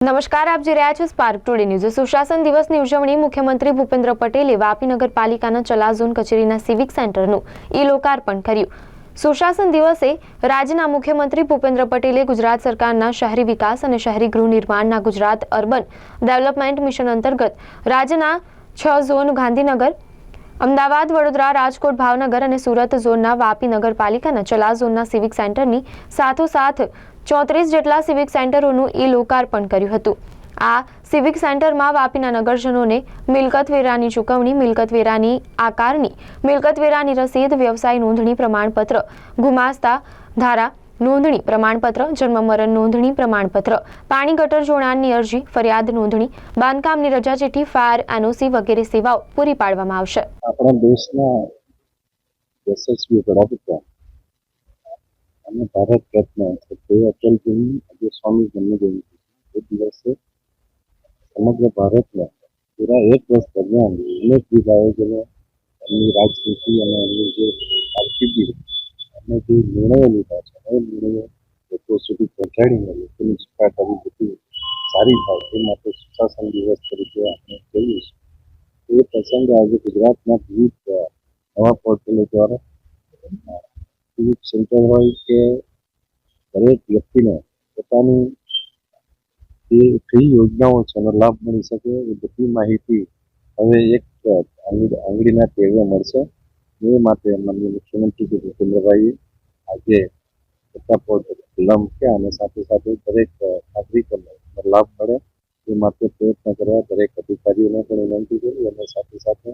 નમસ્કાર, આપ જોઈ રહ્યા છો સ્પાર્ક ટુડે ન્યૂઝ સુશાસન દિવસની ઉજવણી મુખ્યમંત્રી ભૂપેન્દ્ર પટેલે વાપી નગરપાલિકાના ચલા ઝોન કચેરીના સિવિક સેન્ટરનું ઈ લોકાર્પણ કર્યું. સુશાસન દિવસે રાજ્યના મુખ્યમંત્રી ભૂપેન્દ્ર પટેલે ગુજરાત સરકારના શહેરી વિકાસ અને શહેરી ગૃહ નિર્માણના ગુજરાત અર્બન ડેવલપમેન્ટ મિશન અંતર્ગત રાજ્યના છ ઝોન ગાંધીનગર, અમદાવાદ, વડોદરા, રાજકોટ, ભાવનગર અને સુરત ઝોનના વાપી નગરપાલિકાના ચલા ઝોનના સિવિક સેન્ટરની સાથોસાથ ચોત્રીસ જેટલા સિવિક સેન્ટરોનું ઈ લોકાર્પણ કર્યું હતું. આ સિવિક સેન્ટરમાં વાપીના નગરજનોને મિલકત વેરાની ચૂકવણી, મિલકત વેરાની આકારની, મિલકત રસીદ, વ્યવસાય નોંધણી પ્રમાણપત્ર, ગુમાસ્તા ધારા નોંધણી પ્રમાણપત્ર, જન્મ મરણ નોંધણી પ્રમાણપત્ર, પાણી ગટર જોડાણની અરજી, ફરિયાદ નોંધણી, બાંધકામની રજા ચિઠ્ઠી, ફાયર, એનઓસી વગેરે સેવાઓ પૂરી પાડવામાં આવશે. આપણા દેશના યશસ્વી વડાપ્રધાન અને ભારત રત્ન જે અટલજીની આજે સ્વામી જન્મજયંતિ એ દિવસે સમગ્ર ભારતમાં પૂરા એક વર્ષ દરમિયાન અનેકવિધ આયોજનો એમની રાજનીતિ અને એમની જે કારકિર્દી અને જે નિર્ણયો લીધા છે, એ નિર્ણયો લોકો સુધી પહોંચાડીને લોકોની સુખાકારી બધી સારી થાય એ માટે સુશાસન દિવસ તરીકે આપણે કહીએ છીએ. એ પ્રસંગે આજે ગુજરાતના વિવિધ નવા પોર્ટલો દ્વારા વિવિધ સેન્ટર હોય કે દરેક વ્યક્તિને પોતાની જે કઈ યોજનાઓ છે, એનો લાભ મળી શકે એ બધી માહિતી હવે એક આંગળી, આંગળીના ટેરવે મળશે. એ માટે માનનીય મુખ્યમંત્રી શ્રી ભૂપેન્દ્રભાઈએ આજે પોર્ટલ ખુલ્લા મૂક્યા અને સાથે સાથે દરેક નાગરિકોને લાભ મળે. એ માટે પ્રયત્ન કરવા દરેક અધિકારીઓને પણ વિનંતી કરી અને સાથે સાથે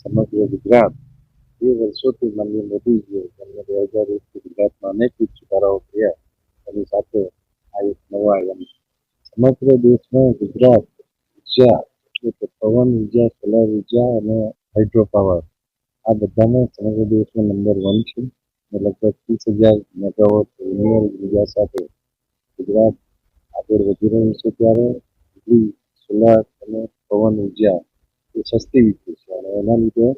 સમગ્ર ગુજરાત એ વર્ષોથી માનનીય મોદીજીએ જેમને બે હજાર એકથી ગુજરાતમાં અનેકવિધ સુધારાઓ કર્યા એની સાથે આ એક નવા આયામ. સમગ્ર દેશમાં ગુજરાત, ઊર્જા એટલે કે પવન, ઊર્જા, સોલાર ઊર્જા અને હાઇડ્રો પાવર આ બધામાં સમગ્ર દેશમાં નંબર વન છે અને લગભગ ત્રીસ હજાર મેગાવોટ રિન્યુઅલ ઊર્જા સાથે ગુજરાત આગળ વધી રહ્યું છે ત્યારે વીજળી, સોલાર અને પવન ઊર્જા એ સસ્તી વીજળી છે અને એના લીધે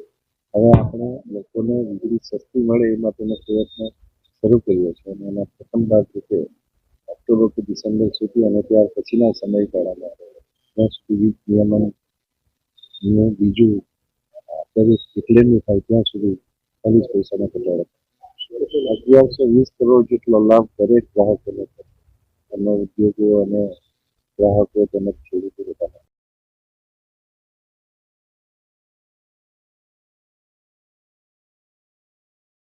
હવે આપણે લોકોને વીજળી સસ્તી મળે એ માટેનો પ્રયત્ન શરૂ કર્યો છે. અને એના પ્રથમ ભાગ રૂપે ઓક્ટોબરથી ડિસેમ્બર સુધી અને ત્યાર પછીના સમયગાળામાં જ્યાં સુધી વીજ નિયમનનું બીજું અત્યારે ડિક્લેરનું થાય ત્યાં સુધી ચાલીસ પૈસાનો ઘટાડો. અગિયારસો વીસ કરોડ જેટલો લાભ દરેક ગ્રાહકોને એમના ઉદ્યોગો અને ગ્રાહકો તેમજ ખેડૂતો બધાને.